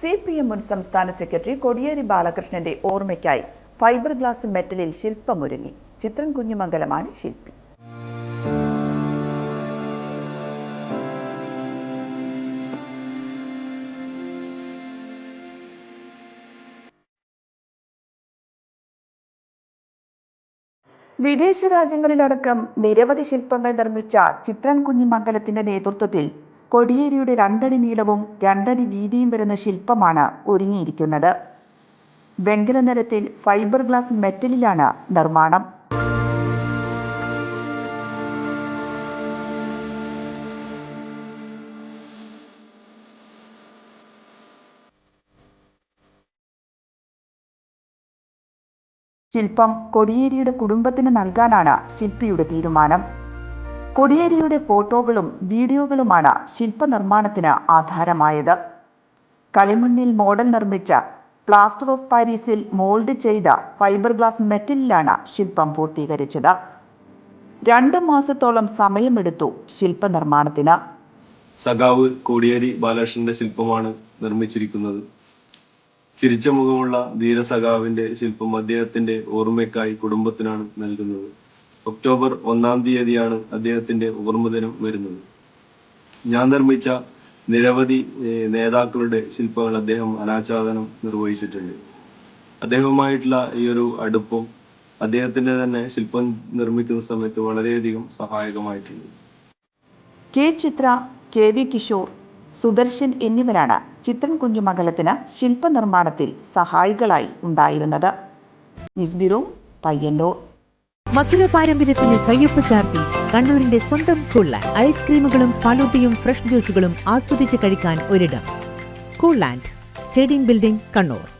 C P M മുൻ സംസ്ഥാന secretary Kodiyeri ബാലകൃഷ്ണന്റെ ഓർമ്മയ്ക്കായി ഫൈബർ ഗ്ലാസ് മെറ്റലിൽ ശില്പമൊരുങ്ങി. ചിത്രൻ കുഞ്ഞുമംഗലമാണ് ശില്പി. വിദേശ രാജ്യങ്ങളിലടക്കം നിരവധി ശില്പങ്ങൾ നിർമ്മിച്ച ചിത്രൻ കുഞ്ഞിമംഗലത്തിന്റെ നേതൃത്വത്തിൽ കൊടിയേരിയുടെ രണ്ടടി നീളവും രണ്ടടി വീതിയും വരുന്ന ശില്പമാണ് ഒരുങ്ങിയിരിക്കുന്നത്. വെങ്കല നിരത്തിൽ ഫൈബർ ഗ്ലാസ് മെറ്റലിലാണ് നിർമ്മാണം. ശില്പം കൊടിയേരിയുടെ കുടുംബത്തിന് നൽകാനാണ് ശില്പിയുടെ തീരുമാനം. കൊടിയേരിയുടെ ഫോട്ടോകളും വീഡിയോകളുമാണ് ശില്പനിർമ്മാണത്തിന് ആധാരമായത്. കളിമണ്ണിൽ മോഡൽ നിർമ്മിച്ച പ്ലാസ്റ്റർ ഓഫ് പാരീസിൽ മോൾഡ് ചെയ്ത ഫൈബർ ഗ്ലാസ് മെറ്റലിലാണ് ശില്പം പൂർത്തീകരിച്ചത്. രണ്ട് മാസത്തോളം സമയമെടുത്തു ശില്പനിർമ്മാണത്തിന്. സഖാവ് കോടിയേരി ബാലകൃഷ്ണന്റെ ശില്പമാണ് നിർമ്മിച്ചിരിക്കുന്നത്. ചിരിച്ച മുഖമുള്ള ധീര ധീരസഖാവിന്റെ ശില്പം അദ്ദേഹത്തിന്റെ ഓർമ്മയ്ക്കായി കുടുംബത്തിനാണ് നൽകുന്നത്. ഒക്ടോബർ ഒന്നാം തീയതിയാണ് അദ്ദേഹത്തിന്റെ ഓർമ്മദിനം വരുന്നത്. ഞാൻ നിർമ്മിച്ച നിരവധി നേതാക്കളുടെ ശില്പങ്ങൾ അദ്ദേഹം അനാച്ഛാദനം നിർവഹിച്ചിട്ടുണ്ട്. അദ്ദേഹവുമായിട്ടുള്ള ഈ ഒരു അടുപ്പം അദ്ദേഹത്തിന്റെ തന്നെ ശില്പം നിർമ്മിക്കുന്ന സമയത്ത് വളരെയധികം സഹായകമായിട്ടുണ്ട്. K Chithra K V Kishore Sudarshan എന്നിവരാണ് ചിത്രൻ കുഞ്ഞുമംഗലത്തിന് ശില്പനിർമ്മാണത്തിൽ സഹായികളായി ഉണ്ടായിരുന്നത്. News bureau Payyanur. മധുര പാരമ്പര്യത്തിന് കയ്യൊപ്പ് ചാർത്തി കണ്ണൂരിന്റെ സ്വന്തം കൂൾലാൻഡ് ഐസ്ക്രീമുകളും ഫലൂദയും ഫ്രഷ് ജ്യൂസുകളും ആസ്വദിച്ച് കഴിക്കാൻ ഒരിടം. Coolland stadium building Kannur.